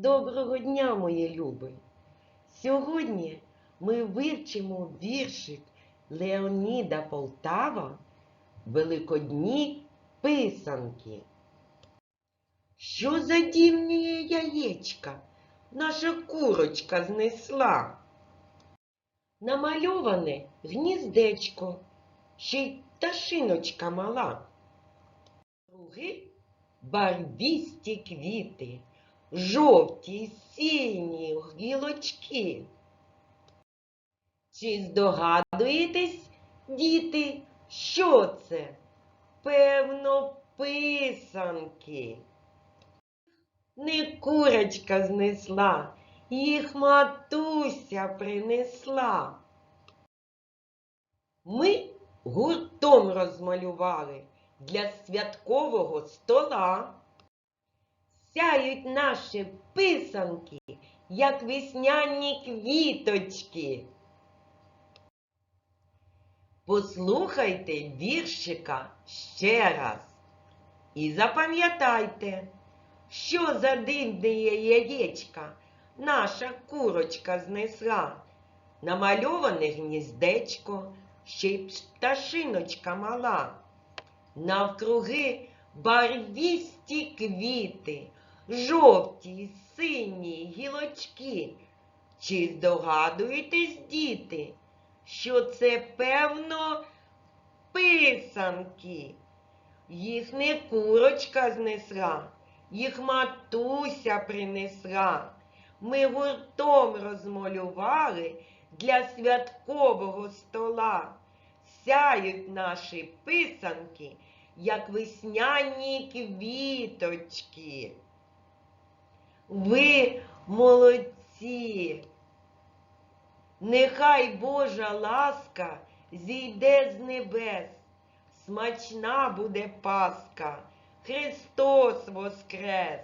Доброго дня, мої любі! Сьогодні ми вивчимо віршик Леоніда Полтава Великодні писанки. Що за дівні яєчка наша курочка знесла? Намальоване гніздечко, ще й пташиночка мала. Круги барвісті квіти, жовті й сині гілочки. Чи здогадуєтесь, діти, що це? Певно, писанки. Не курочка знесла, їх матуся принесла. Ми гуртом розмалювали для святкового стола. Сяють наші писанки, як весняні квіточки. Послухайте віршика ще раз і запам'ятайте, що за дивне яєчка наша курочка знесла. Намальоване гніздечко, ще й пташиночка мала. Навкруги барвісті квіти, жовті сині гілочки. Чи здогадуєтесь, діти, що це певно писанки? Їх не курочка знесла, їх матуся принесла. Ми гуртом розмалювали для святкового стола. Сяють наші писанки, як весняні квіточки. Ви молодці! Нехай Божа ласка зійде з небес, смачна буде Пасха, Христос воскрес!